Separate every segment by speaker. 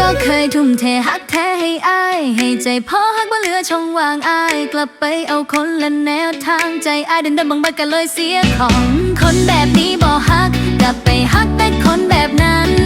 Speaker 1: ก็เคยทุ่มเทหักแท้ให้อาย ให้ใจพอหักบ่เหลือช่องว่างอาย กลับไปเอาคนละแนวทางใจอายเดินเดินบางบัดก็เลยเสียของ คนแบบนี้บ่ฮัก กลับไปฮักแต่คนแบบนั้น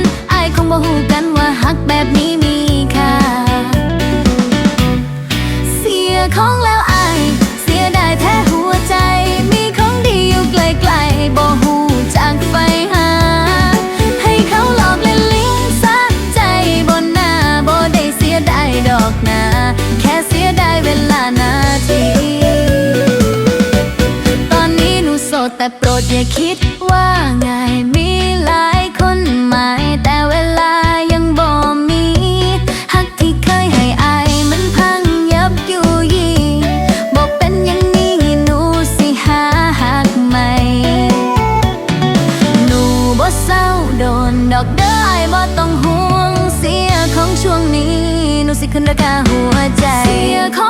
Speaker 1: แต่โปรดอย่าคิดว่าง่ายมีหลายคนหมายแต่เวลายังบ่มีฮักที่เคยให้อายมันพังยับอยู่ยีบอกเป็นอย่างนี้หนูสิหาหักใหม่หนูบ่เศร้าโดนดอกเด้อไอ้ายบ่ต้องห่วงเสียของช่วงนี้หนูสิขึ้นราคาหัวใจเสียของ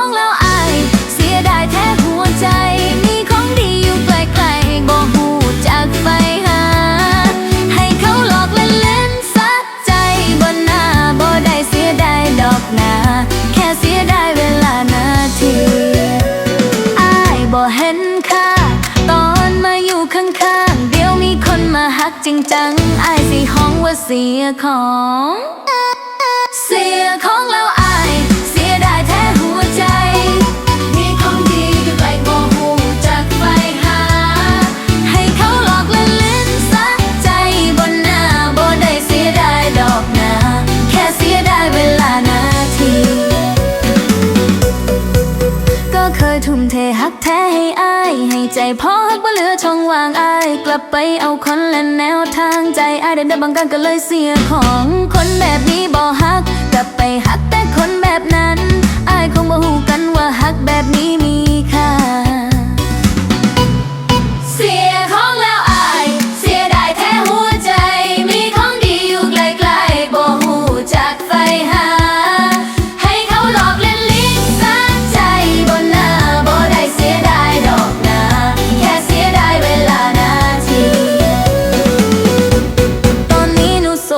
Speaker 1: จริงจังไอสิห้องว่าเสียของ เสียของแล้วไอเสียได้แท้หัวใจ มีของดีอยู่ไกลบ่หูจากไฟหา ให้เขาหลอกเล่นลิ้นสักใจบนหน้าบ่ได้เสียได้ดอกนาแค่เสียได้เวลานาที ก็เคยทุ่มเทหักแท้ให้อายให้ใจพอหักบ่ ช่องว่างอายกลับไปเอาคนและแนวทางใจอายเดินได้บางกันก็เลยเสียของคนแบบนี้บ่ฮัก กลับไปหักแต่คนแบบนั้น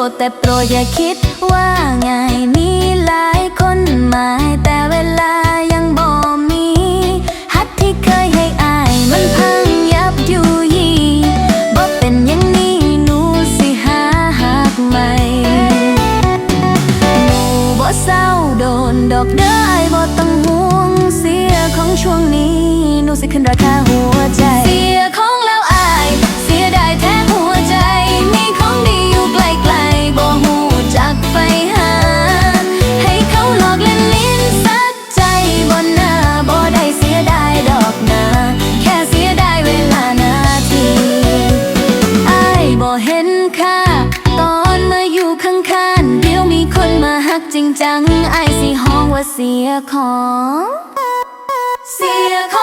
Speaker 1: ดแต่โปรดอย่าคิดว่าไงมีหลายคนหมาย จังไอสิห้องว่าเสียของ เสียของแล้วอ